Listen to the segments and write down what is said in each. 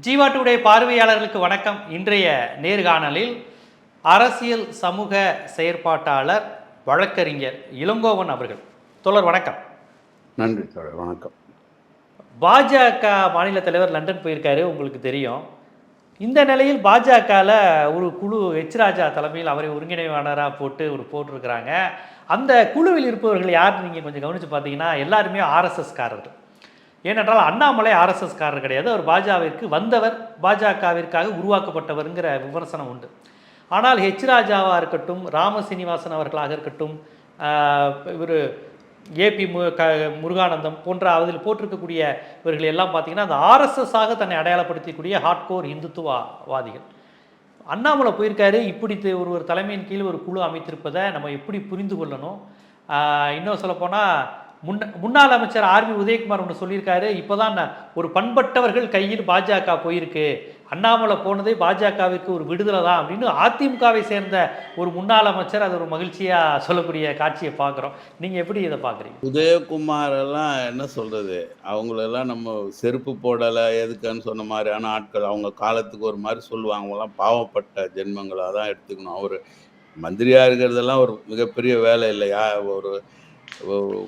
Jeeva today பார்வையாளர்களுக்கு வணக்கம். இன்றைய நேர்காணலில் அரசியல் சமூக செயற்பாட்டாளர் வழக்கறிஞர் இளங்கோவன் அவர்கள். தோழர் வணக்கம். நன்றி தோழர் வணக்கம். பாஜக மாநில தலைவர் லண்டன் போயிருக்காரு உங்களுக்கு தெரியும். இந்த நிலையில் பாஜகவில் ஒரு குழு எச் ராஜா தலைமையில் அவரை ஒருங்கிணைவாளராக போட்டு ஒரு போட்டிருக்கிறாங்க. அந்த குழுவில் இருப்பவர்கள் யார் நீங்கள் கொஞ்சம் கவனித்து பார்த்தீங்கன்னா எல்லாருமே ஆர்எஸ்எஸ்காரர்கள் ஏனென்றால் அண்ணாமலை ஆர்எஸ்எஸ்காரர் கிடையாது. அவர் பாஜகவிற்கு வந்தவர் பாஜகவிற்காக உருவாக்கப்பட்டவருங்கிற விமர்சனம் உண்டு. ஆனால் ஹெச் ராஜாவாக இருக்கட்டும் ராம சீனிவாசன் அவர்களாக இருக்கட்டும் இவர் ஏபி மு க முருகானந்தம் போன்ற அதில் போட்டிருக்கக்கூடிய இவர்கள் எல்லாம் பார்த்தீங்கன்னா அந்த ஆர்எஸ்எஸ்ஸாக தன்னை அடையாளப்படுத்தக்கூடிய ஹார்ட்கோர் இந்துத்துவவாதிகள். அண்ணாமலை போயிருக்காரு. இப்படி ஒரு ஒரு தலைமையின் கீழ் ஒரு குழு அமைத்திருப்பதை நம்ம எப்படி புரிந்து கொள்ளணும்? இன்னும் சொல்லப்போனால் முன்ன முன்னாள் அமைச்சர் ஆர்பி உதயகுமார் ஒன்று சொல்லியிருக்காரு. இப்போ தான் ஒரு பண்பட்டவர்கள் கையில் பாஜக போயிருக்கு. அண்ணாமலை போனதே பாஜகவிற்கு ஒரு விடுதலை தான் அப்படின்னு அதிமுகவை சேர்ந்த ஒரு முன்னாள் அமைச்சர் அது ஒரு மகிழ்ச்சியாக சொல்லக்கூடிய காட்சியை பார்க்குறோம். நீங்கள் எப்படி இதை பார்க்குறீங்க? உதயகுமார் எல்லாம் என்ன சொல்கிறது அவங்களெல்லாம் நம்ம செருப்பு போடலை எதுக்குன்னு சொன்ன மாதிரியான ஆட்கள். அவங்க காலத்துக்கு ஒரு மாதிரி சொல்லுவாங்க. அவங்களாம் பாவப்பட்ட ஜென்மங்களாக தான் எடுத்துக்கணும். அவர் மந்திரியாக இருக்கிறதெல்லாம் ஒரு மிகப்பெரிய வேலை இல்லையா? ஒரு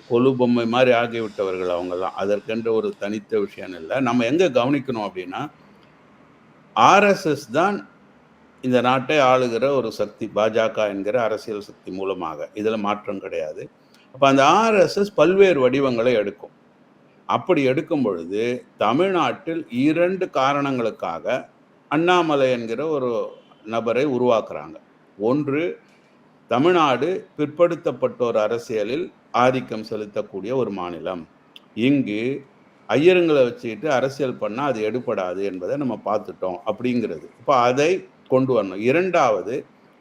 கொலு பொம்மை மாதிரி ஆகிவிட்டவர்கள் அவங்கெல்லாம் அதற்கென்ற ஒரு தனித்த விஷயம் இல்லை. நம்ம எங்கே கவனிக்கணும் அப்படின்னா ஆர்எஸ்எஸ் தான் இந்த நாட்டை ஆளுகிற ஒரு சக்தி பாஜக என்கிற அரசியல் சக்தி மூலமாக. இதில் மாற்றம் கிடையாது. அப்போ அந்த ஆர்எஸ்எஸ் பல்வேறு வடிவங்களை எடுக்கும். அப்படி எடுக்கும் பொழுது தமிழ்நாட்டில் இரண்டு காரணங்களுக்காக அண்ணாமலை என்கிற ஒரு நபரை உருவாக்குறாங்க. ஒன்று தமிழ்நாடு பிற்படுத்தப்பட்டோர் அரசியலில் ஆதிக்கம் செலுத்தக்கூடிய ஒரு மாநிலம். இங்கு ஐயருங்களை வச்சுக்கிட்டு அரசியல் பண்ணால் அது எடுபடாது என்பதை நம்ம பார்த்துட்டோம் அப்படிங்கிறது. இப்போ அதை கொண்டு வரணும். இரண்டாவது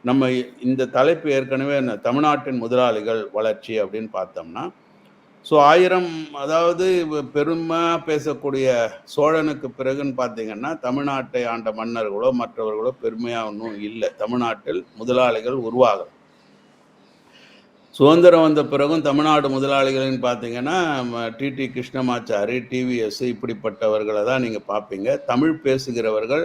நம்ம இந்த தலைப்பு ஏற்கனவே என்ன தமிழ்நாட்டின் முதலாளிகள் வளர்ச்சி அப்படின்னு பார்த்தோம்னா ஸோ ஆயிரம் அதாவது பெருமை பேசக்கூடிய சோழனுக்கு பிறகுன்னு பார்த்தீங்கன்னா தமிழ்நாட்டை ஆண்ட மன்னர்களோ மற்றவர்களோ பெருமையாக ஒன்றும் இல்லை. தமிழ்நாட்டில் முதலாளிகள் உருவாகும் சுதந்திரம் வந்த பிறகும் தமிழ்நாடு முதலாளிகள்னு பார்த்தீங்கன்னா டிடி கிருஷ்ணமாச்சாரி டிவிஎஸ் இப்படிப்பட்டவர்களை தான் நீங்கள் பார்ப்பீங்க. தமிழ் பேசுகிறவர்கள்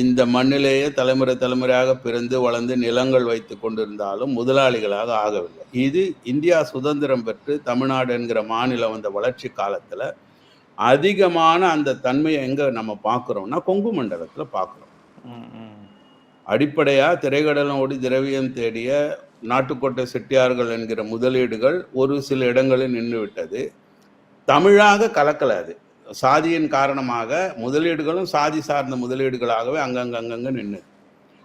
இந்த மண்ணிலேயே தலைமுறை தலைமுறையாக பிறந்து வளர்ந்து நிலங்கள் வைத்து கொண்டிருந்தாலும் முதலாளிகளாக ஆகவில்லை. இது இந்தியா சுதந்திரம் பெற்று தமிழ்நாடு என்கிற மாநிலம் வந்த வளர்ச்சி காலத்தில் அதிகமான அந்த தன்மையை எங்கே நம்ம பார்க்குறோம்னா கொங்கு மண்டலத்தில் பார்க்குறோம். அடிப்படையாக திரைக்கடலோடி திரவியம் தேடிய நாட்டுக்கோட்டை செட்டியார்கள் என்கிற முதலீடுகள் ஒரு சில இடங்களில் நின்று விட்டது தமிழாக கலக்கல அது. சாதியின் காரணமாக முதலீடுகளும் சாதி சார்ந்த முதலீடுகளாகவே அங்கங்க அங்கங்க நின்று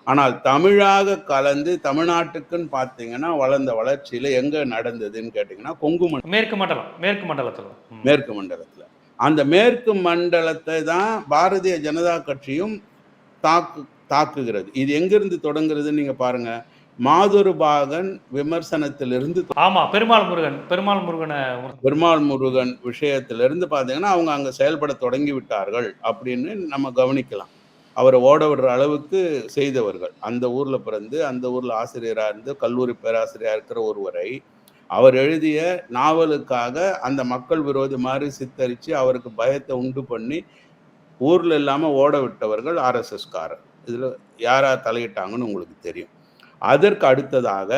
ஆனால் தமிழாக கலந்து தமிழ்நாட்டுக்குன்னு பார்த்தீங்கன்னா வளர்ந்த வளர்ச்சியில் எங்கே நடந்ததுன்னு கேட்டிங்கன்னா கொங்கு மண்டலம் மேற்கு மண்டலம் மேற்கு மண்டலத்தில். மேற்கு மண்டலத்தில். அந்த மேற்கு மண்டலத்தை தான் பாரதிய ஜனதா கட்சியும் தாக்கு தாக்குகிறது. இது எங்கிருந்து தொடங்குறதுன்னு நீங்க பாருங்க. மாதுரு பாகன் விமர்சனத்திலிருந்து ஆமா பெருமாள் முருகன் பெருமாள் முருகனை பெருமாள் முருகன் விஷயத்திலிருந்து பார்த்தீங்கன்னா அவங்க அங்கே செயல்பட தொடங்கி விட்டார்கள் அப்படின்னு நம்ம கவனிக்கலாம். அவரை ஓட விடுற அளவுக்கு செய்தவர்கள். அந்த ஊர்ல பிறந்து அந்த ஊர்ல ஆசிரியராக இருந்து கல்லூரி பேராசிரியராக இருக்கிற ஒருவரை அவர் எழுதிய நாவலுக்காக அந்த மக்கள் விரோதி மாதிரி சித்தரித்து அவருக்கு பயத்தை உண்டு பண்ணி ஊர்ல இல்லாம ஓட விட்டவர்கள் ஆர்எஸ்எஸ்காரர் இதுல யாரா தலையிட்டாங்கன்னு உங்களுக்கு தெரியும். அதற்கு அடுத்ததாக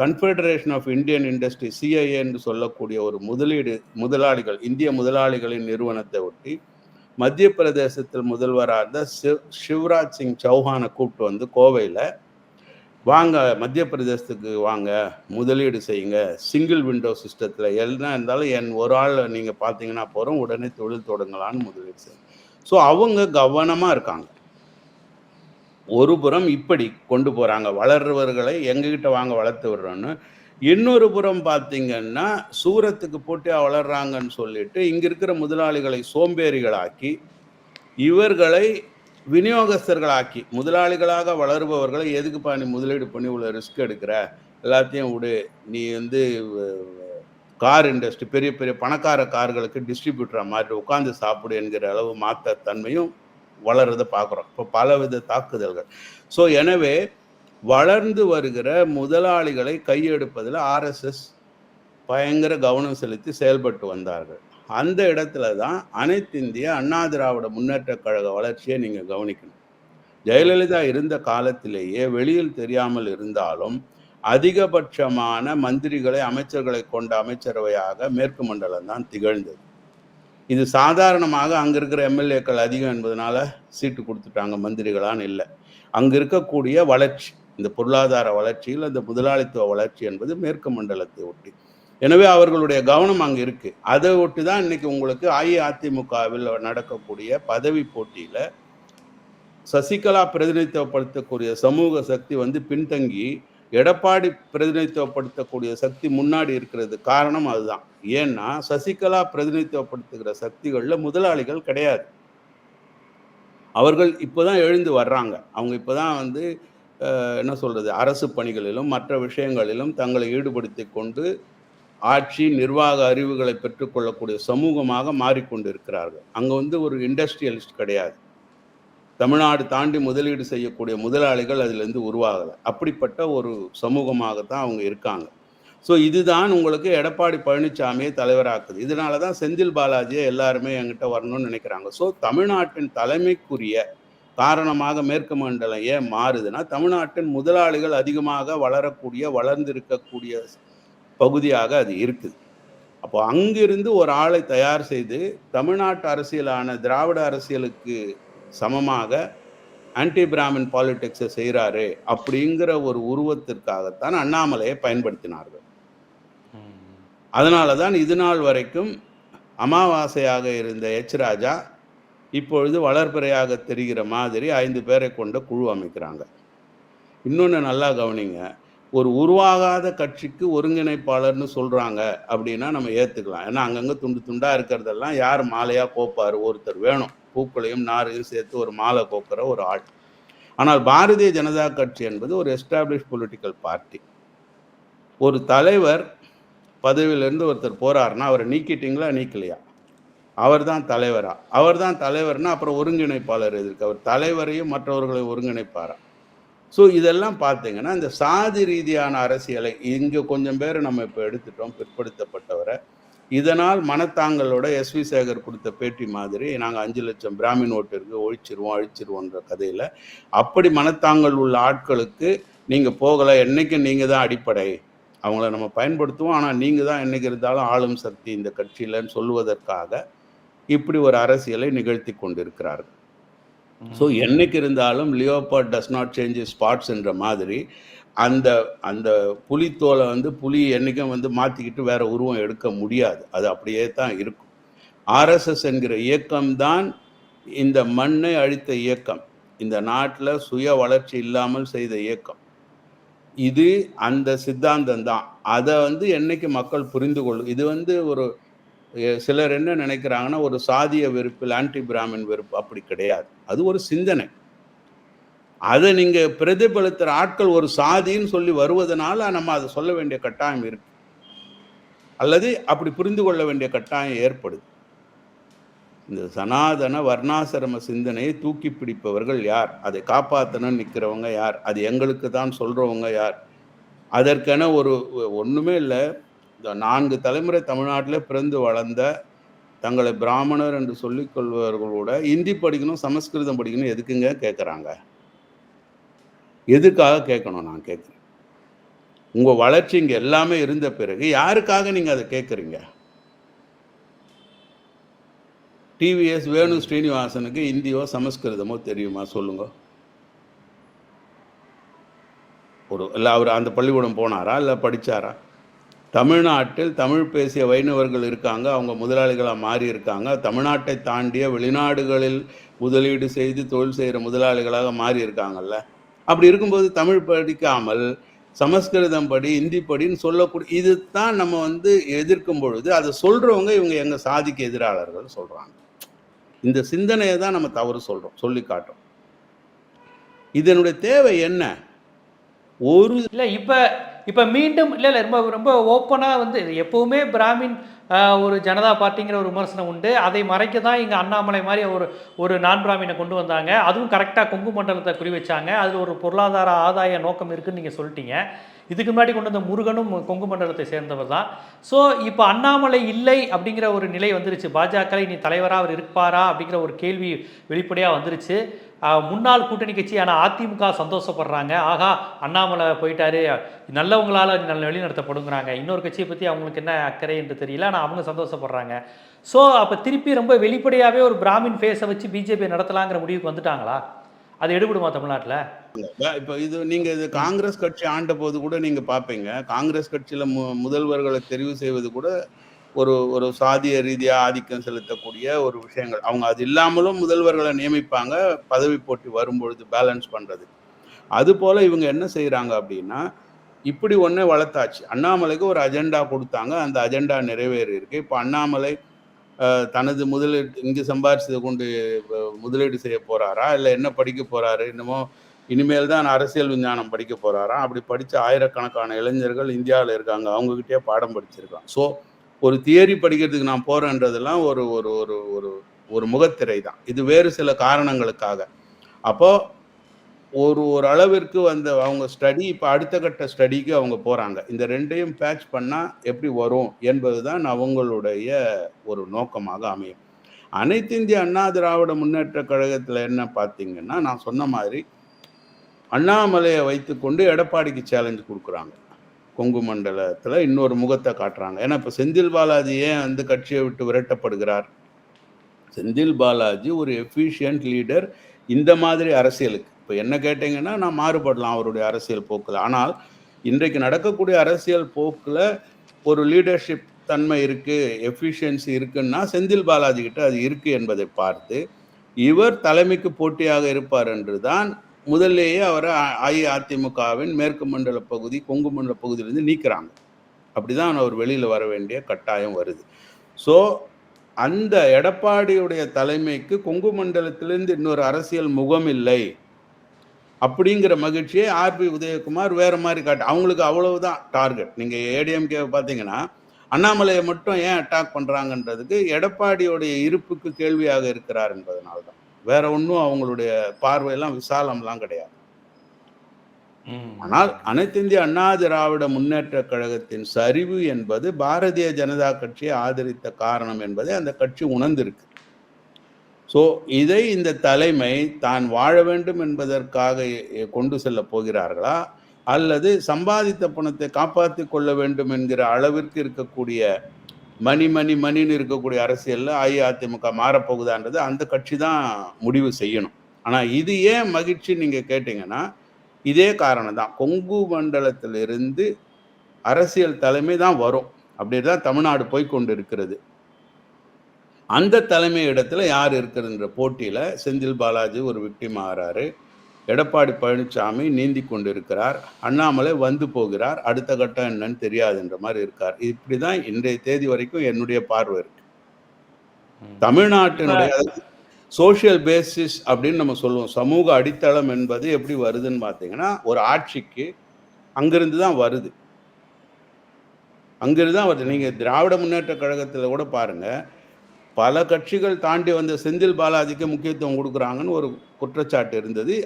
confederation of Indian industry CIA என்று சொல்லக்கூடிய ஒரு முதலீடு முதலாளிகள் இந்திய முதலாளிகளின் நிறுவனத்தை ஒட்டி மத்திய பிரதேசத்தில் முதல்வராக இருந்த சிவ் சிவராஜ் சிங் சௌஹானை கூப்பிட்டு வந்து கோவையில் வாங்க மத்திய பிரதேசத்துக்கு வாங்க முதலீடு செய்யுங்க. சிங்கிள் விண்டோ சிஸ்டத்தில் என்ன இருந்தாலும் என் ஒரு ஆள் நீங்கள் பார்த்தீங்கன்னா போகிறோம் உடனே தொழில் தொடங்கலான்னு முதலீடு செய்யுங்க. ஸோ அவங்க கவனமாக இருக்காங்க. ஒரு புறம் இப்படி கொண்டு போகிறாங்க வளர்றவர்களை எங்ககிட்ட வாங்க வளர்த்து விடுறோன்னு. இன்னொரு புறம் பார்த்தீங்கன்னா சூரத்துக்கு போட்டு வளர்றாங்கன்னு சொல்லிட்டு இங்கே இருக்கிற முதலாளிகளை சோம்பேறிகளாக்கி இவர்களை விநியோகஸ்தர்களாக்கி முதலாளிகளாக வளருபவர்களை எதுக்குப்பா நீ முதலீடு பண்ணி இவ்வளோ ரிஸ்க் எடுக்கிற? எல்லாத்தையும் விடு. நீ வந்து கார் இண்டஸ்ட்ரி பெரிய பெரிய பணக்கார கார்களுக்கு டிஸ்ட்ரிபியூட்டராக மாதிரி உட்காந்து சாப்பிடு என்கிற அளவு மாற்ற தன்மையும் வளர்றதை பார்க்குறோம். இப்போ பலவித தாக்குதல்கள். ஸோ எனவே வளர்ந்து வருகிற முதலாளிகளை கையெடுப்பதில் ஆர்எஸ்எஸ் பயங்கர கவனம் செலுத்தி செயல்பட்டு வந்தார்கள். அந்த இடத்துல தான் அனைத்து இந்திய அண்ணா திராவிட முன்னேற்ற கழக வளர்ச்சியை நீங்கள் கவனிக்கணும். ஜெயலலிதா இருந்த காலத்திலேயே வெளியில் தெரியாமல் இருந்தாலும் அதிகபட்சமான மந்திரிகளை அமைச்சர்களை கொண்ட அமைச்சரவையாக மேற்கு மண்டலம் தான் திகழ்ந்தது. இது சாதாரணமாக அங்கே இருக்கிற எம்எல்ஏக்கள் அதிகம் என்பதனால சீட்டு கொடுத்துட்டாங்க மந்திரிகளான்னு இல்லை. அங்கே இருக்கக்கூடிய வளர்ச்சி இந்த பொருளாதார வளர்ச்சியில் அந்த முதலாளித்துவ வளர்ச்சி என்பது மேற்கு மண்டலத்தை ஒட்டி. எனவே அவர்களுடைய கவனம் அங்கே இருக்குது அதை ஒட்டி தான் இன்னைக்கு உங்களுக்கு அஇஅதிமுகவில் நடக்கக்கூடிய பதவி போட்டியில் சசிகலா பிரதிநிதித்துவப்படுத்தக்கூடிய சமூக சக்தி வந்து பின்தங்கி எடப்பாடி பிரதிநிதித்துவப்படுத்தக்கூடிய சக்தி முன்னாடி இருக்கிறது காரணம் அதுதான். ஏன்னா சசிகலா பிரதிநிதித்துவப்படுத்துகிற சக்திகளில் முதலாளிகள் கிடையாது. அவர்கள் இப்போ தான் எழுந்து வர்றாங்க. அவங்க இப்போ தான் வந்து என்ன சொல்கிறது அரசு பணிகளிலும் மற்ற விஷயங்களிலும் தங்களை ஈடுபடுத்தி கொண்டு ஆட்சி நிர்வாக அறிவுகளை பெற்றுக்கொள்ளக்கூடிய சமூகமாக மாறிக்கொண்டிருக்கிறார்கள். அங்கே வந்து ஒரு இண்டஸ்ட்ரியலிஸ்ட் கிடையாது. தமிழ்நாடு தாண்டி முதலீடு செய்யக்கூடிய முதலாளிகள் அதிலிருந்து உருவாகலை. அப்படிப்பட்ட ஒரு சமூகமாகத்தான் அவங்க இருக்காங்க. ஸோ இதுதான் உங்களுக்கு எடப்பாடி பழனிசாமியை தலைவராக்குது. இதனால தான் செந்தில் பாலாஜியை எல்லாருமே என்கிட்ட வரணும்னு நினைக்கிறாங்க. ஸோ தமிழ்நாட்டின் தலைமைக்குரிய காரணமாக மேற்கு மண்டலம் ஏன் மாறுதுன்னா தமிழ்நாட்டின் முதலாளிகள் அதிகமாக வளரக்கூடிய வளர்ந்திருக்கக்கூடிய பகுதியாக அது இருக்குது. அப்போ அங்கிருந்து ஒரு ஆளை தயார் செய்து தமிழ்நாட்டு அரசியலான திராவிட அரசியலுக்கு சமமாக ஆன்டி பிராமின் பாலிடிக்ஸை செய்கிறாரு அப்படிங்கிற ஒரு உருவத்திற்காகத்தான் அண்ணாமலையை பயன்படுத்தினார்கள். அதனால தான் இது நாள் வரைக்கும் அமாவாசையாக இருந்த எச் ராஜா இப்பொழுது வளர்பிறையாக தெரிகிற மாதிரி ஐந்து பேரை கொண்ட குழு அமைக்கிறாங்க. இன்னொன்று நல்லா கவனிங்க ஒரு உருவாகாத கட்சிக்கு ஒருங்கிணைப்பாளர்னு சொல்கிறாங்க அப்படின்னா நம்ம ஏற்றுக்கலாம் ஏன்னா அங்கங்கே துண்டு துண்டாக இருக்கிறதெல்லாம் யார் மாலையாக கோப்பார்? ஒருத்தர் வேணும். பூக்களையும் நாரையும் சேர்த்து ஒரு மாலை கோக்கிற ஒரு ஆள். ஆனால் பாரதிய ஜனதா கட்சி என்பது ஒரு எஸ்டாப்ளிஷ் பொலிட்டிக்கல் பார்ட்டி. ஒரு தலைவர் பதவியிலேருந்து ஒருத்தர் போறாருன்னா அவரை நீக்கிட்டீங்களா நீக்கலையா? அவர் தான் தலைவரா. அவர் தான் தலைவர்னா அப்புறம் ஒருங்கிணைப்பாளர் எதிர்க்கு அவர் தலைவரையும் மற்றவர்களை ஒருங்கிணைப்பாரா? ஸோ இதெல்லாம் பார்த்தீங்கன்னா இந்த சாதி ரீதியான அரசியலை இங்கே கொஞ்சம் பேர் நம்ம இப்போ எடுத்துட்டோம் பிற்படுத்தப்பட்டவரை. இதனால் மனத்தாங்களோட எஸ் வி சேகர் கொடுத்த பேட்டி மாதிரி நாங்கள் அஞ்சு லட்சம் பிராமின் ஓட்டிற்கு ஒழிச்சிருவோம் அழிச்சிருவோன்ற கதையில் அப்படி மனத்தாங்கள் உள்ள ஆட்களுக்கு நீங்கள் போகலை என்னைக்கும் நீங்கள் தான் அடிப்படை. அவங்கள நம்ம பயன்படுத்துவோம். ஆனால் நீங்கள் தான் என்னைக்கு இருந்தாலும் ஆளும் சக்தி இந்த கட்சியிலன்னு சொல்லுவதற்காக இப்படி ஒரு அரசியலை நிகழ்த்தி கொண்டிருக்கிறார்கள். ஸோ என்னைக்கு இருந்தாலும் leopard does not change spots என்ற மாதிரி அந்த அந்த புலித்தோலை வந்து புலி என்றைக்கும் வந்து மாற்றிக்கிட்டு வேற உருவம் எடுக்க முடியாது. அது அப்படியே தான் இருக்கும். ஆர்எஸ்எஸ் என்கிற இயக்கம்தான் இந்த மண்ணை அழித்த இயக்கம். இந்த நாட்டில் சுய வளர்ச்சி இல்லாமல் செய்த இயக்கம். இது அந்த சித்தாந்தம் தான். அதை வந்து என்னைக்கு மக்கள் புரிந்து கொள்ளும் இது வந்து ஒரு சிலர் என்ன நினைக்கிறாங்கன்னா ஒரு சாதிய வெறுப்பில் ஆன்டி பிராமின் வெறுப்பு அப்படி கிடையாது. அது ஒரு சிந்தனை. அதை நீங்கள் பிரதிபலித்துற ஆட்கள் ஒரு சாதின்னு சொல்லி வருவதனால நம்ம அதை சொல்ல வேண்டிய கட்டாயம் இருக்கு. அல்லது அப்படி புரிந்து கொள்ள வேண்டிய கட்டாயம் ஏற்படுது. இந்த சனாதன வர்ணாசிரம சிந்தனையை தூக்கி பிடிப்பவர்கள் யார்? அதை காப்பாற்றணும்னு நிற்கிறவங்க யார்? அது எங்களுக்கு தான் சொல்கிறவங்க யார்? அதற்கென ஒரு ஒன்றுமே இல்லை. இந்த நான்கு தலைமுறை தமிழ்நாட்டில் பிறந்து வளர்ந்த தங்களை பிராமணர் என்று சொல்லிக்கொள்பவர்களோட இந்தி படிக்கணும் சமஸ்கிருதம் படிக்கணும் எதுக்குங்க கேட்குறாங்க எதுக்காக கேட்கணும் நான் கேட்குறேன் உங்கள் வளர்ச்சி இங்கே எல்லாமே இருந்த பிறகு யாருக்காக நீங்கள் அதை கேட்குறீங்க டிவிஎஸ் வேணு ஸ்ரீனிவாசனுக்கு இந்தியோ சமஸ்கிருதமோ தெரியுமா சொல்லுங்க ஒரு இல்லை அவர் அந்த பள்ளிக்கூடம் போனாரா இல்லை படிச்சாரா தமிழ்நாட்டில் தமிழ் பேசிய வைணவர்கள் இருக்காங்க அவங்க முதலாளிகளாக மாறி இருக்காங்க தமிழ்நாட்டை தாண்டிய வெளிநாடுகளில் முதலீடு செய்து தொழில் செய்கிற முதலாளிகளாக மாறி இருக்காங்கல்ல அப்படி இருக்கும்போது தமிழ் படிக்காமல் சமஸ்கிருதம் படி இந்தி படின்னு சொல்லக்கூடிய இதுதான் நம்ம வந்து எதிர்க்கும் பொழுது அதை சொல்கிறவங்க இவங்க எங்கள் சாதிக்கு எதிராளர்கள் சொல்கிறாங்க இந்த சிந்தனையை தான் நம்ம தவறு சொல்றோம் சொல்லி காட்டுறோம். இதனுடைய தேவை என்ன? ஒரு இல்லை இப்போ இப்போ மீண்டும் இல்லை இல்லை ரொம்ப ரொம்ப ஓப்பனாக வந்து எப்போவுமே எப்பவுமே பிராமின் ஒரு ஜனதா பார்ட்டிங்கிற ஒரு விமர்சனம் உண்டு. அதை மறைக்க தான் இங்கே அண்ணாமலை மாதிரி ஒரு ஒரு நான் பிராமினை கொண்டு வந்தாங்க. அதுவும் கரெக்டாக கொங்கு மண்டலத்தை குறி வச்சாங்க. அதில் ஒரு பொருளாதார ஆதாய நோக்கம் இருக்குன்னு நீங்கள் சொல்லிட்டீங்க. இதுக்கு முன்னாடி கொண்டு வந்த முருகனும் கொங்கு மண்டலத்தை சேர்ந்தவர் தான். ஸோ இப்போ அண்ணாமலை இல்லை அப்படிங்கிற ஒரு நிலை வந்துருச்சு. பாஜக இனி தலைவராக அவர் இருப்பாரா அப்படிங்கிற ஒரு கேள்வி வெளிப்படையாக வந்துருச்சு. முன்னாள் கூட்டணி கட்சியான அதிமுக சந்தோஷப்படுறாங்க. ஆகா அண்ணாமலை போயிட்டாரு. நல்லவங்களால் நல்ல வழிநடத்தப்படுங்கிறாங்க. இன்னொரு கட்சியை பற்றி அவங்களுக்கு என்ன அக்கறை என்று தெரியல. ஆனால் அவங்க சந்தோஷப்படுறாங்க. ஸோ அப்போ திருப்பி ரொம்ப வெளிப்படையாகவே ஒரு பிராமின் ஃபேஸை வச்சு பிஜேபி நடத்தலாங்கிற முடிவுக்கு வந்துட்டாங்களா? அது எடுபடுமா தமிழ்நாட்டில்? இப்போ இது நீங்கள் இது காங்கிரஸ் கட்சி ஆண்ட போது கூட நீங்கள் பார்ப்பீங்க காங்கிரஸ் கட்சியில் மு முதல்வர்களை தெரிவு செய்வது கூட ஒரு ஒரு சாதிய ரீதியாக ஆதிக்கம் செலுத்தக்கூடிய ஒரு விஷயங்கள். அவங்க அது இல்லாமலும் முதல்வர்களை நியமிப்பாங்க பதவி போட்டி வரும்பொழுது பேலன்ஸ் பண்ணுறது அதுபோல் இவங்க என்ன செய்கிறாங்க அப்படின்னா இப்படி ஒன்றே வளர்த்தாச்சு. அண்ணாமலைக்கு ஒரு அஜெண்டா கொடுத்தாங்க அந்த அஜெண்டா நிறைவேறி இருக்கு இப்போ அண்ணாமலை தனது முதலீடு இங்கு சம்பாரிச்சதை கொண்டு முதலீடு செய்ய போகிறாரா இல்லை என்ன படிக்க போகிறாரு இன்னமும் இனிமேல் தான் அரசியல் விஞ்ஞானம் படிக்க போகிறாரா அப்படி படித்த ஆயிரக்கணக்கான இளைஞர்கள் இந்தியாவில் இருக்காங்க. அவங்ககிட்டயே பாடம் படிச்சிருக்கான் ஸோ ஒரு தியரி படிக்கிறதுக்கு நான் போறேன்றதெல்லாம் ஒரு ஒரு ஒரு ஒரு ஒரு முகத்திரை தான் இது வேறு சில காரணங்களுக்காக. அப்போ ஒரு ஒரு அளவிற்கு வந்த அவங்க ஸ்டடி இப்போ அடுத்த கட்ட ஸ்டடிக்கு அவங்க போகிறாங்க இந்த ரெண்டையும் பேட்ச் பண்ணால் எப்படி வரும் என்பது தான் அவங்களுடைய ஒரு நோக்கமாக அமையும். அனைத்து இந்திய அண்ணா திராவிட முன்னேற்ற கழகத்தில் என்ன பார்த்தீங்கன்னா நான் சொன்ன மாதிரி அண்ணாமலையை வைத்துக்கொண்டு எடப்பாடிக்கு சேலஞ்ச் கொடுக்குறாங்க. கொங்கு மண்டலத்தில் இன்னொரு முகத்தை காட்டுறாங்க. ஏன்னா இப்போ செந்தில் பாலாஜி ஏன் வந்து கட்சியை விட்டு விரட்டப்படுகிறார்? செந்தில் பாலாஜி ஒரு எஃபிஷியன்ட் லீடர் இந்த மாதிரி அரசியலுக்கு. இப்போ என்ன கேட்டிங்கன்னா நான் மாறுபடலாம் அவருடைய அரசியல் போக்கில். ஆனால் இன்றைக்கு நடக்கக்கூடிய அரசியல் போக்கில் ஒரு லீடர்ஷிப் தன்மை இருக்குது எஃபிஷியன்சி இருக்குன்னா செந்தில் பாலாஜி கிட்ட அது இருக்குது என்பதை பார்த்து இவர் தலைமைக்கு போட்டியாக இருப்பார் என்று தான் முதல்லேயே அவரை அஇஅதிமுகவின் மேற்கு மண்டல பகுதி கொங்கு மண்டல பகுதியிலிருந்து அப்படி தான் அவர் வெளியில் வர வேண்டிய கட்டாயம் வருது. ஸோ அந்த எடப்பாடியுடைய தலைமைக்கு கொங்கு மண்டலத்திலிருந்து இன்னொரு அரசியல் முகம் இல்லை. அப்படிங்கிற மகிழ்ச்சியை ஆர்பி உதயகுமார் வேற மாதிரி காட்டு அவங்களுக்கு அவ்வளவுதான் டார்கெட். நீங்கள் ஏடிஎம்கே பார்த்தீங்கன்னா அண்ணாமலையை மட்டும் ஏன் அட்டாக் பண்ணுறாங்கன்றதுக்கு எடப்பாடியுடைய இருப்புக்கு கேள்வியாக இருக்கிறார் என்பதனால்தான். வேற ஒன்றும் அவங்களுடைய பார்வையெல்லாம் விசாலம்லாம் கிடையாது. ஆனால் அனைத்து இந்திய அண்ணா திராவிட முன்னேற்ற கழகத்தின் சரிவு என்பது பாரதிய ஜனதா கட்சியை ஆதரித்த காரணம் என்பதை அந்த கட்சி உணர்ந்திருக்கு. ஸோ இதை இந்த தலைமை தான் வாழ வேண்டும் என்பதற்காக கொண்டு செல்ல போகிறார்களா? அல்லது சம்பாதித்த பணத்தை காப்பாற்றி கொள்ள வேண்டும் என்கிற அளவிற்கு இருக்கக்கூடிய மணி மணி மணின்னு இருக்கக்கூடிய அரசியலில் அஇஅதிமுக மாறப்போகுதான்றது அந்த கட்சி தான் முடிவு செய்யணும். ஆனால் இது ஏன் மகிழ்ச்சி நீங்கள் கேட்டிங்கன்னா இதே காரணம் தான் கொங்கு மண்டலத்திலிருந்து அரசியல் தலைமை தான் வரும். அப்படி தான் தமிழ்நாடு போய் கொண்டு இருக்கிறது அந்த தலைமை இடத்துல யார் இருக்கிறதுன்ற போட்டியில் செந்தில் பாலாஜி ஒரு விக்டிம் ஆகிறாரு. எடப்பாடி பழனிசாமி நீந்தி கொண்டிருக்கிறார். அண்ணாமலை வந்து போகிறார். அடுத்த கட்டம் என்னன்னு தெரியாதுன்ற மாதிரி இருக்கார். இப்படிதான் இன்றைய தேதி வரைக்கும் என்னுடைய பார்வை இருக்கு. தமிழ்நாட்டினுடைய சோஷியல் பேசிஸ் அப்படின்னு நம்ம சொல்லுவோம். சமூக அடித்தளம் என்பது எப்படி வருதுன்னு பார்த்தீங்கன்னா ஒரு ஆட்சிக்கு அங்கிருந்து தான் வருது. அங்கிருந்து தான் வருது. நீங்கள் திராவிட முன்னேற்ற கழகத்தில் கூட பாருங்க. பல கட்சிகள் தாண்டி வந்த செந்தில் பாலாஜிக்கு முக்கியத்துவம் கொடுக்குறாங்கன்னு ஒரு குற்றச்சாட்டு இருந்தது.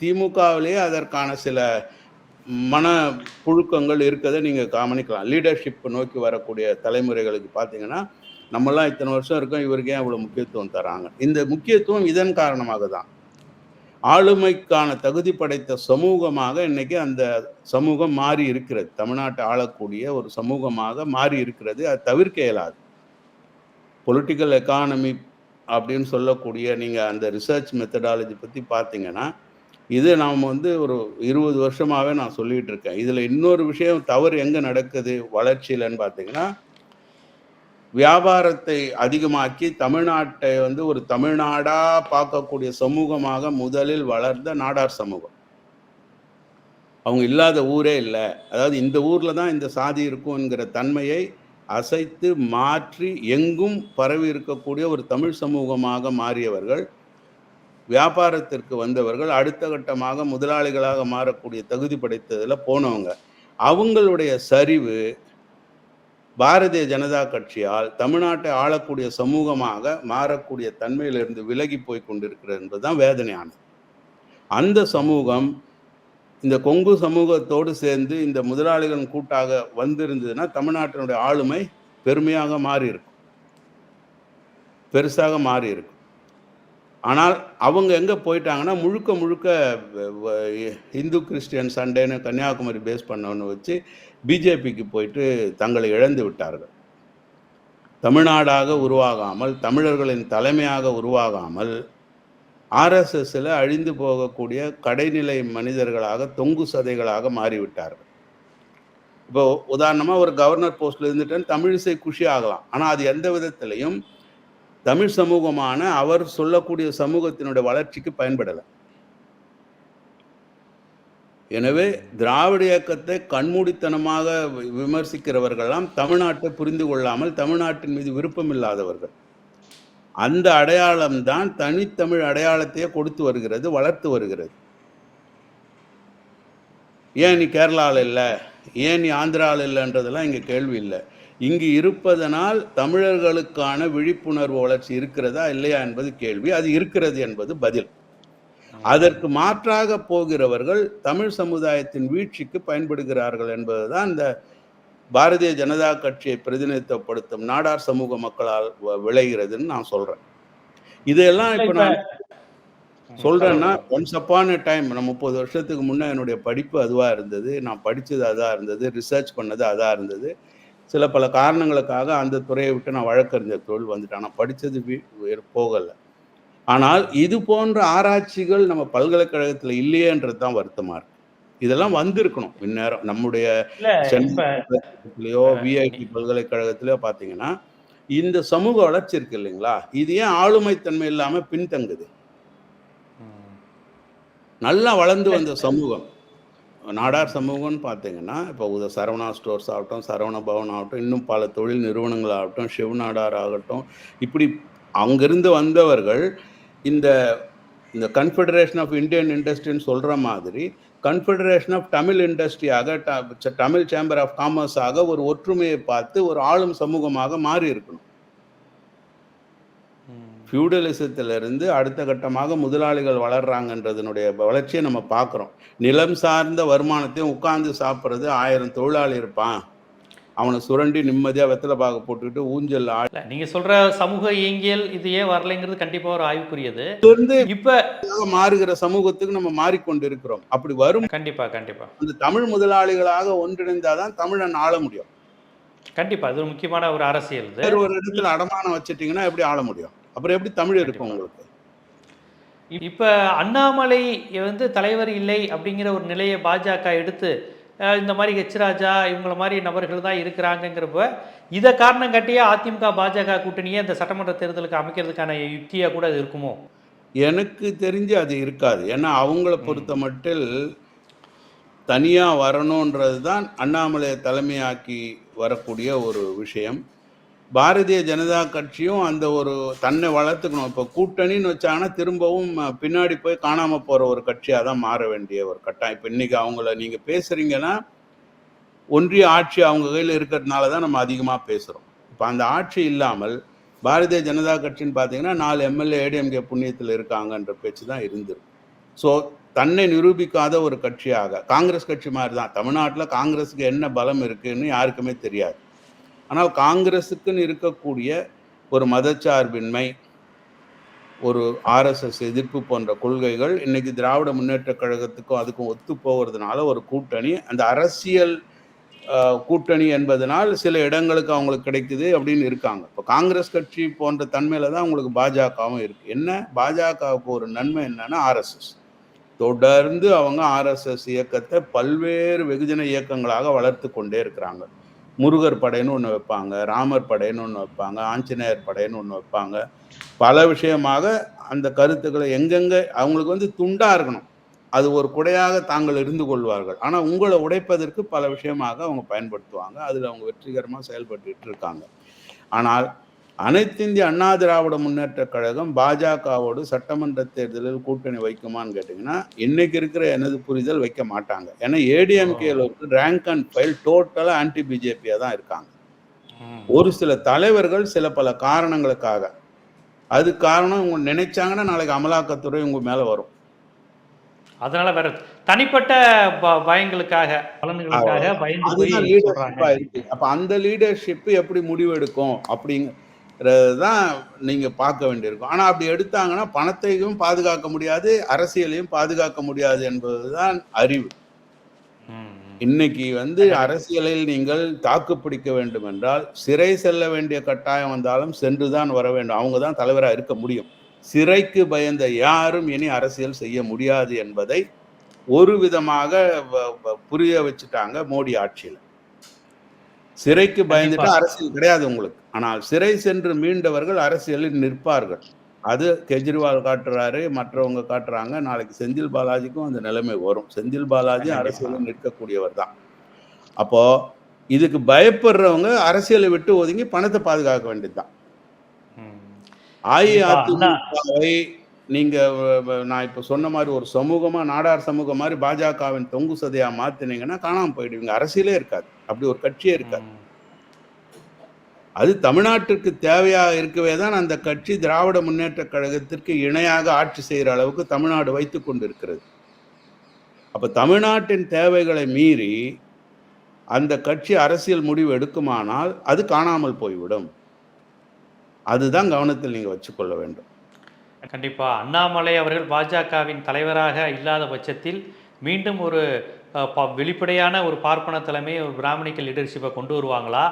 திமுகவிலேயே அதற்கான சில மன புழுக்கங்கள் இருக்கதை நீங்கள் கவனிக்கலாம். லீடர்ஷிப் நோக்கி வரக்கூடிய தலைமுறைகளுக்கு பார்த்தீங்கன்னா நம்மளாம் இத்தனை வருஷம் இருக்கோம் இவருக்கு ஏன் இவ்வளோ முக்கியத்துவம் தராங்க? இந்த முக்கியத்துவம் இதன் காரணமாக தான். ஆளுமைக்கான தகுதி படைத்த சமூகமாக இன்னைக்கு அந்த சமூகம் மாறி இருக்கிறது. தமிழ்நாட்டை ஆளக்கூடிய ஒரு சமூகமாக மாறி இருக்கிறது. அது தவிர்க்க இயலாது. பொலிட்டிக்கல் எக்கானமி அப்படின்னு சொல்லக்கூடிய நீங்கள் அந்த ரிசர்ச் மெத்தடாலஜி பற்றி பார்த்தீங்கன்னா இது நாம் வந்து ஒரு இருபது வருஷமாகவே நான் சொல்லிகிட்டு இருக்கேன் இதில் இன்னொரு விஷயம் தவறு எங்கே நடக்குது வளர்ச்சியிலன்னு பார்த்தீங்கன்னா வியாபாரத்தை அதிகமாக்கி தமிழ்நாட்டை வந்து ஒரு தமிழ்நாடாக பார்க்கக்கூடிய சமூகமாக முதலில் வளர்ந்த நாடார் சமூகம். அவங்க இல்லாத ஊரே இல்லை. அதாவது இந்த ஊரில் தான் இந்த சாதி இருக்கும்ங்கிற தன்மையை அசைத்து மாற்றி எங்கும் பரவி இருக்கக்கூடிய ஒரு தமிழ் சமூகமாக மாறியவர்கள் வியாபாரத்திற்கு வந்தவர்கள் அடுத்த கட்டமாக முதலாளிகளாக மாறக்கூடிய தகுதி படைத்ததில் போனவங்க. அவங்களுடைய சரிவு பாரதிய ஜனதா கட்சியால் தமிழ்நாட்டை ஆளக்கூடிய சமூகமாக மாறக்கூடிய தன்மையிலிருந்து விலகி போய் கொண்டிருக்கிறது என்பதுதான் வேதனையானது. அந்த சமூகம் இந்த கொங்கு சமூகத்தோடு சேர்ந்து இந்த முதலாளிகள் கூட்டாக வந்திருந்ததுன்னா தமிழ்நாட்டினுடைய ஆளுமை பெருமையாக மாறி இருக்கும் பெருசாக மாறி இருக்கும் ஆனால் அவங்க எங்கே போயிட்டாங்கன்னா முழுக்க முழுக்க வ- இந்து கிறிஸ்டியன் சண்டேன்னு கன்னியாகுமரி பேஸ் பண்ணோன்னு வச்சு பிஜேபிக்கு போயிட்டு தங்களை இழந்து விட்டார்கள். தமிழ்நாடாக உருவாகாமல் தமிழர்களின் தலைமையாக உருவாகாமல் ஆர்எஸ்எஸ்ல அழிந்து போகக்கூடிய கடைநிலை மனிதர்களாக தொங்கு சதைகளாக மாறிவிட்டார்கள். இப்போ உதாரணமாக ஒரு கவர்னர் போஸ்ட்டில் இருந்துட்டு தமிழிசை குஷி ஆகலாம். ஆனால் அது எந்த விதத்திலையும் தமிழ் சமூகமான அவர் சொல்லக்கூடிய சமூகத்தினுடைய வளர்ச்சிக்கு பயன்படலை. எனவே திராவிட இயக்கத்தை கண்மூடித்தனமாக வி- விமர்சிக்கிறவர்கள்லாம் தமிழ்நாட்டை புரிந்து கொள்ளாமல் தமிழ்நாட்டின் மீது விருப்பம் இல்லாதவர்கள். அந்த அடையாளம்தான் தனித்தமிழ் அடையாளத்தையே கொடுத்து வருகிறது வளர்த்து வருகிறது. ஏன் நீ கேரளாவில் இல்லை? ஏன் நீ ஆந்திராவில் இல்லைன்றதெல்லாம் இங்கே கேள்வி இல்லை. இங்கு இருப்பதனால் தமிழர்களுக்கான விழிப்புணர்வு வளர்ச்சி இருக்கிறதா இல்லையா என்பது கேள்வி. அது இருக்கிறது என்பது பதில். அதற்கு மாற்றாக போகிறவர்கள் தமிழ் சமுதாயத்தின் வீழ்ச்சிக்கு பயன்படுகிறார்கள் என்பதுதான் இந்த பாரதிய ஜனதா கட்சியை பிரதிநிதித்துவப்படுத்தும் நாடார் சமூக மக்களால் வ- விளைகிறதுன்னு நான் சொல்றேன். இதெல்லாம் இப்ப நான் சொல்றேன்னா ஒன்ஸ் அப்பான் டைம் நான் முப்பது வருஷத்துக்கு முன்னே என்னுடைய படிப்பு அதுவா இருந்தது. நான் படித்தது அதாக இருந்தது. ரிசர்ச் பண்ணது அதாக இருந்தது. சில பல காரணங்களுக்காக அந்த துறையை விட்டு நான் வழக்கறிஞர் தொழில் வந்துட்டேன். வீ- வேறு போகலை. ஆனால் இது போன்ற ஆராய்ச்சிகள் நம்ம பல்கலைக்கழகத்துல இல்லையேன்றது தான் வருத்தமா இருக்கு. இதெல்லாம் வந்திருக்கணும் இந்நேரம். நம்முடைய இல்ல சென்னை இப்ப பல்கலைக்கழகத்திலயோ விஐடி பல்கலைக்கழகத்திலயோ பாத்தீங்கன்னா இந்த சமூக வளர்ச்சி இருக்கு இல்லைங்களா? இது ஏன் ஆளுமைத்தன்மை இல்லாம பின்தங்குது. நல்லா வளர்ந்து வந்த சமூகம். நாடார் சமூகம்னு பார்த்தீங்கன்னா இப்போ உத சரவணா ஸ்டோர்ஸ் ஆகட்டும் சரவண பவன் ஆகட்டும் இன்னும் பல தொழில் நிறுவனங்கள் ஆகட்டும் சிவ நாடார் ஆகட்டும் இப்படி அங்கிருந்து வந்தவர்கள் இந்த இந்த கன்ஃபெடரேஷன் ஆஃப் இந்தியன் இண்டஸ்ட்ரின்னு சொல்கிற மாதிரி கன்ஃபெடரேஷன் ஆஃப் தமிழ் இண்டஸ்ட்ரியாக ட- தமிழ் சேம்பர் ஆஃப் காமர்ஸாக ஒரு ஒற்றுமையை பார்த்து ஒரு ஆளும் சமூகமாக மாறி இருக்கணும் ஃபியூடலிசத்திலிருந்து அடுத்த கட்டமாக முதலாளிகள் வளர்றாங்கன்றதனுடைய வளர்ச்சியை நம்ம பார்க்குறோம். நிலம் சார்ந்த வருமானத்தையும் உட்கார்ந்து சாப்பிட்றது ஆயிரம் தொழிலாளி இருப்பான். அவனை சுரண்டி நிம்மதியாக வெத்தலை பாக போட்டுக்கிட்டு ஊஞ்சல் ஆடி இல்ல நீங்க சொல்ற சமூக இயங்கியல் இது ஏன் வரலைங்கிறது கண்டிப்பா ஒரு ஆய்வுக்குரியது. இருந்து இப்ப மாறுகிற சமூகத்துக்கு நம்ம மாறிக்கொண்டு இருக்கிறோம் அப்படி வரும் கண்டிப்பா கண்டிப்பா. அந்த தமிழ் முதலாளிகளாக ஒன்றிணைந்தாதான் தமிழன் ஆள முடியும். கண்டிப்பா அது ஒரு முக்கியமான ஒரு அரசியல் ஒரு இடத்துல அடமானம் வச்சிட்டீங்கன்னா எப்படி ஆள முடியும்? அப்புறம் எப்படி தமிழ் இருக்கும் உங்களுக்கு? இப்ப அண்ணாமலை வந்து தலைவர் இல்லை அப்படிங்கிற ஒரு நிலையை பாஜக எடுத்து இந்த மாதிரி ஹெச் ராஜா இவங்கள மாதிரி நபர்கள் தான் இருக்கிறாங்கங்கிறப்ப இதை காரணம் காட்டியே அதிமுக பாஜக கூட்டணியை இந்த சட்டமன்ற தேர்தலுக்கு அமைக்கிறதுக்கான யுக்தியா கூட அது இருக்குமோ? எனக்கு தெரிஞ்சு அது இருக்காது. ஏன்னா அவங்கள பொறுத்த மட்டில் தனியாக வரணுன்றது தான் அண்ணாமலையை தலைமையாக்கி வரக்கூடிய ஒரு விஷயம். பாரதிய ஜனதா கட்சியும் அந்த ஒரு தன்னை வளர்த்துக்கணும். இப்போ கூட்டணின்னு வச்சாங்கன்னா திரும்பவும் பின்னாடி போய் காணாமல் போகிற ஒரு கட்சியாக தான் மாற வேண்டிய ஒரு கட்டாயம். இப்போ இன்றைக்கி அவங்கள நீங்கள் பேசுகிறீங்கன்னா ஒன்றிய ஆட்சி அவங்க கையில் இருக்கிறதுனால தான் நம்ம அதிகமாக பேசுகிறோம் இப்போ அந்த ஆட்சி இல்லாமல் பாரதிய ஜனதா கட்சின்னு பார்த்தீங்கன்னா நாலு எம்எல்ஏ ஏடிஎம்கே புண்ணியத்தில் இருக்காங்கன்ற பேச்சு தான் இருந்திருக்கு. ஸோ தன்னை நிரூபிக்காத ஒரு கட்சியாக காங்கிரஸ் கட்சி மாதிரி தான். தமிழ்நாட்டில் காங்கிரஸுக்கு என்ன பலம் இருக்குதுன்னு யாருக்குமே தெரியாது. ஆனால் காங்கிரஸுக்குன்னு இருக்கக்கூடிய ஒரு மதச்சார்பின்மை ஒரு ஆர்எஸ்எஸ் எதிர்ப்பு போன்ற கொள்கைகள் இன்னைக்கு திராவிட முன்னேற்ற கழகத்துக்கும் அதுக்கும் ஒத்து போகிறதுனால ஒரு கூட்டணி. அந்த அரசியல் கூட்டணி என்பதனால் சில இடங்களுக்கு அவங்களுக்கு கிடைக்குது அப்படின்னு இருக்காங்க. இப்போ காங்கிரஸ் கட்சி போன்ற தன்மையில் தான் அவங்களுக்கு பாஜகவும் இருக்கு. என்ன? பாஜகவுக்கு ஒரு நன்மை என்னன்னா ஆர்எஸ்எஸ் தொடர்ந்து அவங்க ஆர்எஸ்எஸ் இயக்கத்தை பல்வேறு வெகுஜன இயக்கங்களாக வளர்த்து கொண்டே இருக்கிறாங்க. முருகர் படைன்னு ஒன்று வைப்பாங்க ராமர் படைன்னு ஒன்று வைப்பாங்க ஆஞ்சநேயர் படைன்னு ஒன்று வைப்பாங்க. பல விஷயமாக அந்த கருத்துக்களை எங்கெங்கே அவங்களுக்கு வந்து துண்டாக இருக்கணும். அது ஒரு குடையாக தாங்கள் இருந்து கொள்வார்கள். ஆனால் உங்களை உடைப்பதற்கு பல விஷயமாக அவங்க பயன்படுத்துவாங்க. அதில் அவங்க வெற்றிகரமாக செயல்பட்டுட்டு இருக்காங்க. ஆனால் அனைத்திந்திய அண்ணா திராவிட முன்னேற்ற கழகம் பாஜகவோடு சட்டமன்ற தேர்தலில் கூட்டணி வைக்குமான்னு கேட்டிங்கன்னா இன்னைக்கு இருக்கிற எனது புரிதல் வைக்க மாட்டாங்க. ஏன்னா ஏடிஎம்கேல ரேங்க் அண்ட் ஃபைல் டோட்டலாக ஆன்டி பிஜேபியாக தான் இருக்காங்க. ஒரு சில தலைவர்கள் சில பல காரணங்களுக்காக. அது காரணம் இவங்க நினைச்சாங்கன்னா நாளைக்கு அமலாக்கத்துறை உங்க மேல வரும். அதனால வேற தனிப்பட்ட பயங்களுக்காக பலன்களுக்காக பயந்து அப்ப அந்த லீடர்ஷிப் எப்படி முடிவெடுக்கும் அப்படிங்கிறது தான் நீங்க பார்க்க வேண்டியிருக்கும். ஆனா அப்படி எடுத்தாங்கன்னா பணத்தையும் பாதுகாக்க முடியாது அரசியலையும் பாதுகாக்க முடியாது என்பதுதான் அறிவு. இன்னைக்கு வந்து அரசியலில் நீங்கள் தாக்கு பிடிக்க வேண்டும் என்றால் சிறை செல்ல வேண்டிய கட்டாயம் வந்தாலும் சென்றுதான் வர வேண்டும். அவங்க தான் தலைவராக இருக்க முடியும். சிறைக்கு பயந்த யாரும் இனி அரசியல் செய்ய முடியாது என்பதை ஒரு விதமாக புரிய வச்சுட்டாங்க மோடி ஆட்சியில். சிறைக்கு பயந்துட்டா. அரசியல் கிடையாது உங்களுக்கு. ஆனால் சிறை சென்று மீண்டவர்கள் அரசியலில் நிற்பார்கள். அது கெஜ்ரிவால் காட்டுறாரு மற்றவங்க காட்டுறாங்க. நாளைக்கு செந்தில் பாலாஜிக்கும் அந்த நிலைமை வரும். செந்தில் பாலாஜி. அரசியலில் நிற்கக்கூடியவர் தான். அப்போ இதுக்கு பயப்படுறவங்க அரசியலை விட்டு ஒதுங்கி பணத்தை பாதுகாக்க வேண்டியதுதான். அஇஅதிமுகவை நீங்க நான் இப்ப சொன்ன மாதிரி ஒரு சமூகமா நாடார் சமூகம் மாதிரி பாஜகவின் தொங்கு சதையா மாத்தினீங்கன்னா காணாம போயிடுவீங்க. அரசியலே இருக்காது. அப்படி ஒரு கட்சியே இருக்காது. அது தமிழ்நாட்டிற்கு தேவையாக இருக்கவே தான் அந்த கட்சி திராவிட முன்னேற்ற கழகத்திற்கு இணையாக ஆட்சி செய்கிற அளவுக்கு தமிழ்நாடு வைத்து கொண்டிருக்கிறது. அப்ப தமிழ்நாட்டின் தேவைகளை மீறி அந்த கட்சி அரசியல் முடிவு எடுக்குமானால் அது காணாமல் போய்விடும். அதுதான் கவனத்தில் நீங்க வச்சுக்கொள்ள வேண்டும். கண்டிப்பா. அண்ணாமலை அவர்கள் பாஜகவின் தலைவராக இல்லாத பட்சத்தில் மீண்டும் ஒரு வெளிப்படையான ஒரு பார்ப்பன தலைமை ஒரு பிராமணிக்க லீடர்ஷிப்பை கொண்டு வருவாங்களா?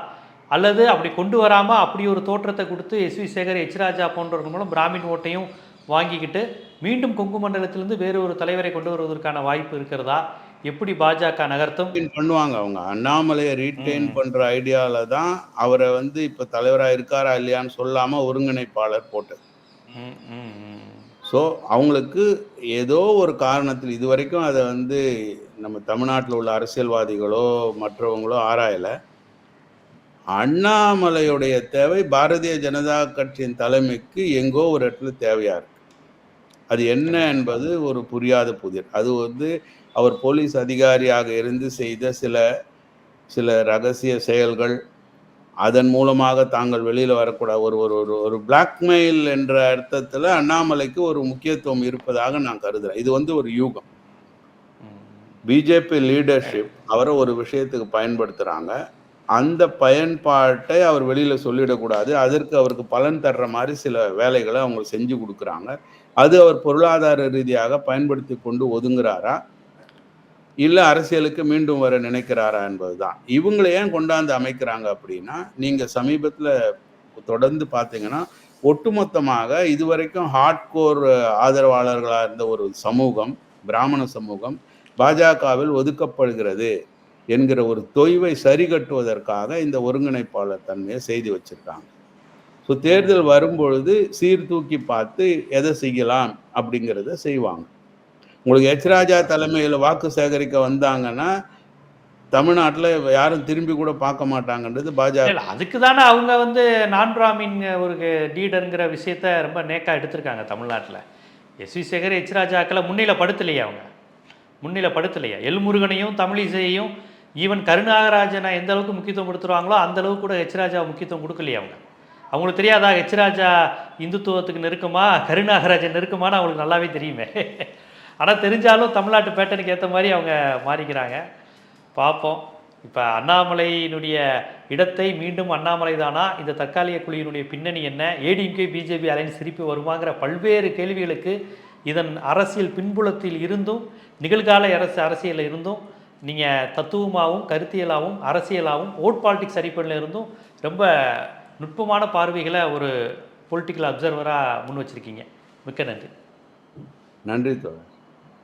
அல்லது அப்படி கொண்டு வராம அப்படி ஒரு தோற்றத்தை கொடுத்து எஸ் வி சேகர் எச் ராஜா போன்றவர்கள் மூலம் பிராமின் ஓட்டையும் வாங்கிக்கிட்டு மீண்டும் கொங்கு மண்டலத்திலிருந்து வேறு ஒரு தலைவரை கொண்டு வருவதற்கான வாய்ப்பு இருக்கிறதா? எப்படி பாஜக நகர்த்தும்? பண்ணுவாங்க அவங்க. அண்ணாமலையை ரீட்டைன் ம். பண்ற ஐடியால தான் அவரை வந்து இப்ப தலைவரா இருக்காரா இல்லையான்னு சொல்லாம ஒருங்கிணைப்பாளர் ம். ஸோ அவங்களுக்கு ஏதோ ஒரு காரணத்தில் இது வரைக்கும் அதை வந்து நம்ம தமிழ்நாட்டில் உள்ள அரசியல்வாதிகளோ மற்றவங்களோ ஆராயலை. அண்ணாமலையுடைய தேவை பாரதிய ஜனதா கட்சியின் தலைமைக்கு எங்கோ ஒரு இடத்துல தேவையாக இருக்கு. அது என்ன என்பது ஒரு புரியாத புதிர். அது வந்து அவர் போலீஸ் அதிகாரியாக இருந்து செய்த சில சில ரகசிய செயல்கள் அதன் மூலமாக தாங்கள் வெளியில் வரக்கூடாது ஒரு ஒரு ஒரு ஒரு பிளாக்மெயில் என்ற அர்த்தத்தில் அண்ணாமலைக்கு ஒரு முக்கியத்துவம் இருப்பதாக நான் கருதுகிறேன் இது வந்து ஒரு யூகம். பிஜேபி லீடர்ஷிப் அவரை ஒரு விஷயத்துக்கு பயன்படுத்துகிறாங்க அந்த பயன்பாட்டை அவர் வெளியில் சொல்லிடக்கூடாது. அதற்கு அவருக்கு பலன் தர்ற மாதிரி சில வேலைகளை அவங்க செஞ்சு கொடுக்குறாங்க. அது அவர் பொருளாதார ரீதியாக பயன்படுத்தி கொண்டு ஒதுங்குறாரா? இல்லை அரசியலுக்கு மீண்டும் வர நினைக்கிறாரா என்பதுதான். இவங்களை ஏன் கொண்டாந்து அமைக்கிறாங்க அப்படின்னா நீங்கள் சமீபத்தில் தொடர்ந்து பார்த்தீங்கன்னா ஒட்டுமொத்தமாக இதுவரைக்கும் ஹார்ட்கோர் ஆதரவாளர்களாக இருந்த ஒரு சமூகம் பிராமண சமூகம் பாஜகவில் ஒதுக்கப்படுகிறது என்கிற ஒரு தொய்வை சரி கட்டுவதற்காக இந்த ஒருங்கிணைப்பாளர் தன்மையை செய்து வச்சிருக்காங்க. ஸோ தேர்தல் வரும்பொழுது சீர்தூக்கி பார்த்து எதை செய்யலாம் அப்படிங்கிறத செய்வாங்க. உங்களுக்கு எச் ராஜா தலைமையில் வாக்கு சேகரிக்க வந்தாங்கன்னா தமிழ்நாட்டில் யாரும் திரும்பி கூட பார்க்க மாட்டாங்கன்றது பாஜக. அதுக்கு தானே அவங்க வந்து நான் பிராமின் ஒரு லீடருங்கிற விஷயத்த ரொம்ப நேக்கா எடுத்திருக்காங்க தமிழ்நாட்டில். எஸ் வி சேகர் எச் ராஜாக்களை முன்னிலைப்படுத்தலையே அவங்க. முன்னிலை படுத்தலையா எல் முருகனையும் தமிழிசையையும் ஈவன் கருநாகராஜனை எந்த அளவுக்கு முக்கியத்துவம் கொடுத்துருவாங்களோ அந்த அளவுக்கு கூட எச் முக்கியத்துவம் கொடுக்கலையா அவங்க? அவங்களுக்கு தெரியாதா ஹெச்ராஜா இந்துத்துவத்துக்கு நெருக்கமா கருநாகராஜன் நெருக்கமானு அவங்களுக்கு நல்லாவே தெரியுமே. ஆனால் தெரிஞ்சாலும் தமிழ்நாட்டு பேட்டனுக்கு ஏற்ற மாதிரி அவங்க மாறிக்கிறாங்க. பார்ப்போம் இப்போ அண்ணாமலையினுடைய இடத்தை மீண்டும் அண்ணாமலை தானா இந்த தற்காலிக குழியினுடைய பின்னணி என்ன? ஏடிஎம்கே பிஜேபி அலைன்ஸ் திருப்பி வருமாங்கிற பல்வேறு கேள்விகளுக்கு இதன் அரசியல் பின்புலத்தில் இருந்தும் நிகழ்கால அரசு அரசியலில் இருந்தும் நீங்கள் தத்துவமாகவும் கருத்தியலாகவும் அரசியலாகவும் ஓட் பாலிட்டிக்ஸ் அடிப்படையில் இருந்தும் ரொம்ப நுட்பமான பார்வைகளை ஒரு பொலிட்டிக்கல் அப்சர்வராக முன் வச்சிருக்கீங்க. மிக்க நன்றி. நன்றி தோழர்.